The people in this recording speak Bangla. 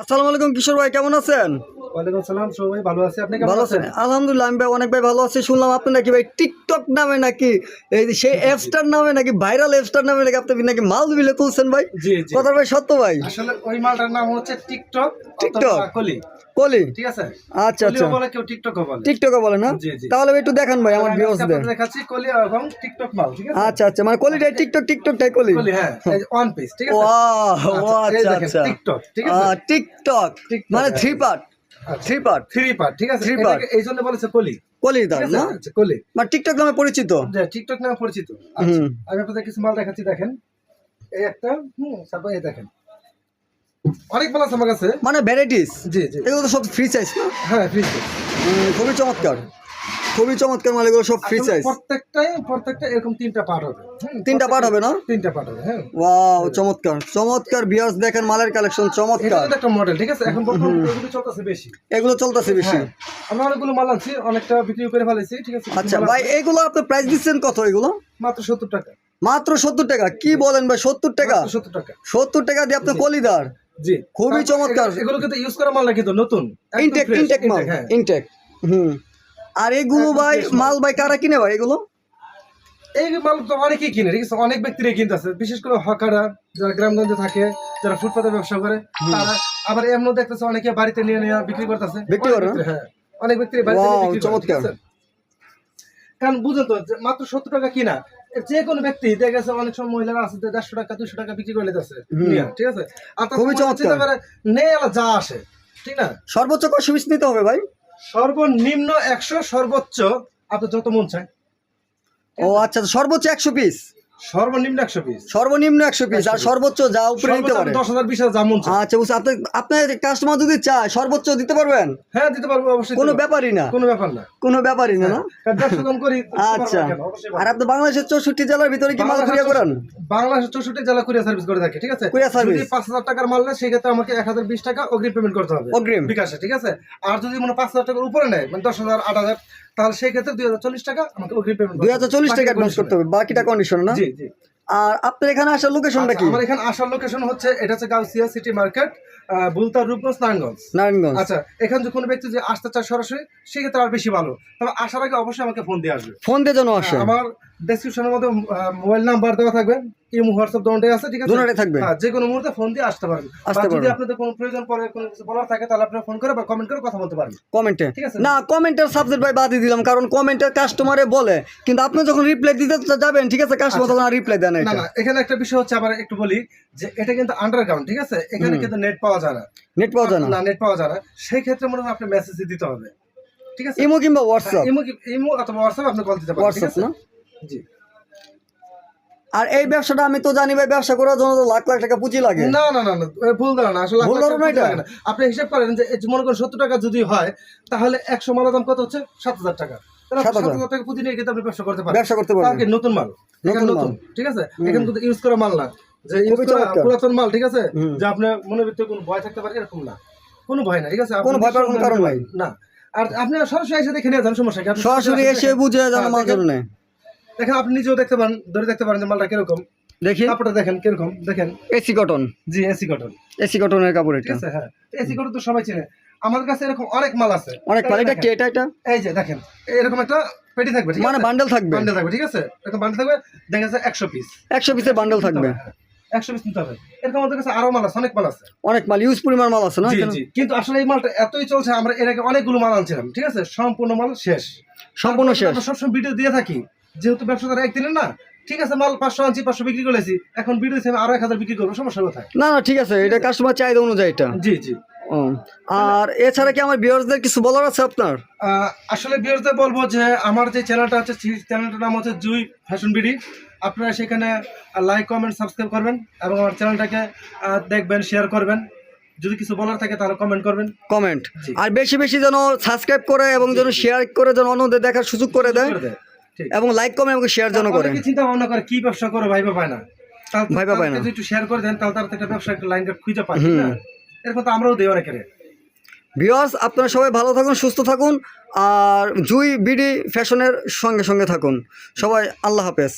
আসসালামু আলাইকুম কিশোর ভাই কেমন আছেন? ওয়ালাইকুম আসসালাম সবাই ভালো আছে। আপনি কেমন আছেন? আলহামদুলিল্লাহ আমি ভাই অনেক ভাই ভালো আছি। শুনলাম আপনি নাকি ভাই টিকটক নামে নাকি এই যে সেই অ্যাপসটার নামে নাকি ভাইরাল অ্যাপসটার নামে নাকি আপনি নাকি মাল বিলে তুলছেন ভাই? কথা ভাই সত্য ভাই? আসলে ওই মালটার নাম হচ্ছে টিকটক টিকটক? কলি ঠিক আছে? আচ্ছা আচ্ছা। বলে কেউ টিকটকও বলে। টিকটকে বলে না। তাহলে একটু দেখান ভাই আমার ভিউয়ার্সদের দেখাচ্ছি কলি এবং টিকটক মাল ঠিক আছে? আচ্ছা আচ্ছা। মানে কলিটাই টিকটক টিকটকটাই কলি? কলি হ্যাঁ ওয়ান পিস ঠিক আছে? ওয়াও আচ্ছা আচ্ছা টিকটক ঠিক আছে? টিকটক মানে। Three part three part three part ঠিক আছে? part। এটাকে এই জন্য বলেছে কলি। কলি ঠিক না? আচ্ছা, কলি। মানে টিকটক নামে পরিচিত? টিকটক নামে পরিচিত। আচ্ছা। আমি আপনাদের কিছু মাল দেখাচ্ছি দেখেন। এই একটা হুম তারপর এই দেখেন। অনেক আমার কাছে। মানে ভ্যারাইটিস জি জি। এগুলো তো সব ফ্রি সাইজ না হ্যাঁ ফ্রি হুম, খুবই চমৎকার। খুবই চমৎকার এগুলো সব ফ্রি সাইজ প্রত্যেকটাই প্রত্যেকটা এরকম তিনটা পার্ট হবে। তিনটা পার্ট হবে না? তিনটা পার্ট হবে হ্যাঁ। ওয়াও চমৎকার। চমৎকার বিয়ার্স দেখেন মালের কালেকশন চমৎকার। কিন্তু একটা মডেল ঠিক আছে? এখন বর্তমানে এগুলো চলতেছে বেশি। এগুলো চলতেছে বেশি। হ্যাঁ আমরা অনেকগুলো মাল আনছি অনেকটা বিক্রি করে ফেলেছি ঠিক আছে? আচ্ছা ভাই এগুলো আপনি প্রাইস দিচ্ছেন কত এগুলো? মাত্র সত্তর টাকা। মাত্র সত্তর টাকা। কি বলেন ভাই সত্তর টাকা? সত্তর টাকা। সত্তর টাকা দিয়ে আপনি কলিদার। জি। খুবই চমৎকার। এগুলো- এগুলো কিন্তু ইউজ করা মাল না কিন্তু নতুন। ইনটেক ইনটেক মাল। হ্যাঁ। ইনটেক হুম। আর এগুলো ভাই মাল। ভাই কারা কিনে ভাই এগুলো? এই মাল তো অনেকেই কিনে ঠিক আছে? অনেক ব্যক্তিরাই কিনতেছে বিশেষ করে হকাররা যারা গ্রামগঞ্জে থাকে যারা ফুটপাতে ব্যবসা করে তারা আবার এমন দেখতেছে অনেকে বাড়িতে নিয়ে নিয়ে বিক্রি করতেছে। বিক্রি করে, হ্যাঁ। অনেক ব্যক্তি বাড়িতে চমৎকার। কারণ বুঝেন তো মাত্র সত্তর টাকা কিনা যে কোনো ব্যক্তি দেখা গেছে অনেক সময় মহিলারা আছে দেড়শো টাকা দুশো টাকা বিক্রি করে নিয়ে, ঠিক আছে? আর খুবই মনে চমৎকার। নেই আলা যা আসে ঠিক না? সর্বোচ্চ কত পিস নিতে হবে ভাই? সর্বনিম্ন একশো সর্বোচ্চ আপনার যত মন চায়। ও আচ্ছা সর্বোচ্চ একশো পিস? সর্বনিম্ন একশো পিস সর্বনিম্ন একশো পিস আর সর্বোচ্চ যা উপরে নিতে পারে। দশ হাজার বিশ হাজার যা আচ্ছা বুঝছি। আপনি আপনার কাস্টমার যদি চায় সর্বোচ্চ দিতে পারবেন? হ্যাঁ দিতে পারব অবশ্যই কোনো ব্যাপারই না। কোনো ব্যাপার না। কোনো ব্যাপারই না না? কারণ ব্যবসা যখন করি আচ্ছা। না কেন? অবশ্যই পারব। আর আপনি বাংলাদেশের চৌষট্টি জেলার ভিতরে কি মাল কুরিয়া করেন? বাংলাদেশের চৌষট্টি জেলা কুরিয়ার সার্ভিস করে থাকে ঠিক আছে? পাঁচ হাজার টাকার মাল নেয় সেক্ষেত্রে আমাকে এক হাজার বিশ টাকা অগ্রিম পেমেন্ট করতে হবে। অগ্রিম। বিকাশে ঠিক আছে? আর যদি মনে পাঁচ হাজার টাকার উপরে নেয় মানে দশ হাজার আট হাজার তাহলে সেই ক্ষেত্রে দুই হাজার চল্লিশ টাকা আমাকে অগ্রিম পেমেন্ট দুই হাজার চল্লিশ টাকা অ্যাডভান্স করতে হবে। বাকিটা কন্ডিশন না? জি। আর আপনার এখানে আসার লোকেশনটা আচ্ছা, কি? আমার এখানে আসার লোকেশন হচ্ছে এটা হচ্ছে গাউসিয়া সিটি মার্কেট বুলতা রূপগঞ্জ নারায়ণগঞ্জ। নারায়ণগঞ্জ। আচ্ছা এখানে যে কোনো ব্যক্তি যে আসতে চায় সরাসরি সেক্ষেত্রে আর বেশি ভালো। তবে আসার আগে অবশ্যই আমাকে ফোন দিয়ে আসবে। ফোন দিয়ে যেন আসে। আমার ডেসক্রিপশনের মধ্যে মোবাইল নাম্বার দেওয়া থাকবে। ইমো হোয়াটসঅ্যাপ দোনটাই আছে ঠিক আছে? থাকবে। হ্যাঁ, যে কোনো মুহূর্তে ফোন দিয়ে আসতে পারবেন আসতে যদি আপনাদের কোনো প্রয়োজন পড়ে কোনো কিছু বলার থাকে তাহলে আপনারা ফোন করে বা কমেন্ট করে কথা বলতে পারবেন। কমেন্টে ঠিক আছে। না কমেন্টের সাবজেক্ট ভাই বাদই দিলাম কারণ কমেন্টের কাস্টমারে বলে। কিন্তু আপনি যখন রিপ্লাই দিতে যাবেন ঠিক আছে কাস্টমার তখন রিপ্লাই দেন না না এখানে একটা বিষয় হচ্ছে আবার একটু বলি যে এটা কিন্তু আন্ডারগ্রাউন্ড ঠিক আছে? এখানে কিন্তু নেট পাওয়া যায় না। নেট পাওয়া যায় না। না নেট পাওয়া যায় না। সেই ক্ষেত্রে মনে হয় আপনি মেসেজ দিতে হবে। ঠিক আছে? ইমো কিংবা হোয়াটসঅ্যাপ ইমো ইমো অথবা হোয়াটসঅ্যাপ আপনি কল দিতে পারেন হোয়াটসঅ্যাপ না? জি। আর এই ব্যবসাটা আমি তো জানি ভাই ব্যবসা করার জন্য লাখ লাখ টাকা পুঁজি লাগে। না না না না ভুল ধারণা আসলে ভুল ধারণা এটা? আপনি হিসাব করেন যে এই মনে করেন সত্তর টাকা যদি হয় তাহলে একশো মালের দাম কত হচ্ছে? সাত হাজার টাকা। 7,000 টাকা পুঁজি নিয়ে কিন্তু আপনি ব্যবসা করতে পারেন। ব্যবসা করতে তার নতুন মাল? এখানে নতুন নতুন ঠিক আছে? এখানে কিন্তু ইউজ করা মাল না। যে ইউজ করা পুরাতন মাল ঠিক আছে? যে আপনার মনের ভিতরে কোনো ভয় থাকতে পারে এরকম না। কোনো ভয় না ঠিক আছে? আপনি কোনো ভয় পাওয়ার কোনো কারণ নাই। না। আর আপনি সরাসরি এসে দেখে নিয়ে যান সমস্যা সরাসরি এসে বুঝে যেন হ্যাঁ, দেখেন। জন্য নেয় দেখেন আপনি নিজেও দেখতে পারেন ধরে দেখতে পারেন যে মালটা কীরকম। দেখি। কাপড়টা দেখেন কীরকম দেখেন। AC cotton. জি এসি কটন। এসি কটনের কাপড় এটা। হ্যাঁ। এসি কটন তো সবাই চেনে। আমাদের কাছে এরকম অনেক মাল আছে। অনেক ভালো এটা কি এটা? এটা? এই যে দেখেন। এরকম একটা পেটি থাকবে ঠিক মানে বান্ডেল থাকবে। বান্ডেল থাকবে ঠিক আছে? এরকম বান্ডেল থাকবে দেখা যাচ্ছে একশো পিস একশো পিসের বান্ডেল থাকবে। একশো পিস নিতে হবে। এরকম আমাদের কাছে আরও মাল আছে অনেক মাল আছে। অনেক মাল ইউজ পরিমাণ মাল আছে না জি এখানে? জি। কিন্তু আসলে এই মালটা এতই চলছে আমরা এর আগে অনেকগুলো মাল আনছিলাম ঠিক আছে? সম্পূর্ণ মাল শেষ। সম্পূর্ণ শেষ। সবসময় ভিডিও দিয়ে থাকি। যেহেতু ব্যবসাদার একদিনের না ঠিক আছে মাল পাঁচশো আনছি পাঁচশো বিক্রি করেছি এখন ভিডিও হিসেবে আরও এক হাজার বিক্রি করব সমস্যা কোথায় না না ঠিক আছে এটা কাস্টমার চাহিদা অনুযায়ী এটা। জি জি। আর এছাড়া কি আমার ভিউয়ার্সদের কিছু বলার আছে আপনার? আসলে বিরতে বলব যে আমার যে চ্যানেলটা আছে চ্যানেলটার নাম হচ্ছে জুই ফ্যাশন বিডি। আপনারা সেখানে লাইক কমেন্ট সাবস্ক্রাইব করবেন এবং আমার চ্যানেলটাকে দেখবেন শেয়ার করবেন। যদি কিছু বলার থাকে তাহলে কমেন্ট করবেন। কমেন্ট আর বেশি বেশি যেন সাবস্ক্রাইব করে এবং যেন শেয়ার করে যেন অন্যদের দেখার সুযোগ করে দেয়। এবং লাইক কমেন্ট এবং শেয়ার জন্য করেন। চিন্তা ভাবনা করে? কি ব্যবসা করে? ভাইবা পায় না। ভাইবা পায় না। যদি একটু শেয়ার করে দেন তাহলে তার একটা ব্যবসা একটা লাইন খুঁজে পায় না? এরকম তো আমরাও দেই অনেকের। ভিউয়ার্স আপনারা সবাই ভালো থাকুন সুস্থ থাকুন আর জুই বিডি ফ্যাশনের সঙ্গে সঙ্গে থাকুন। সবাই আল্লাহ হাফেজ।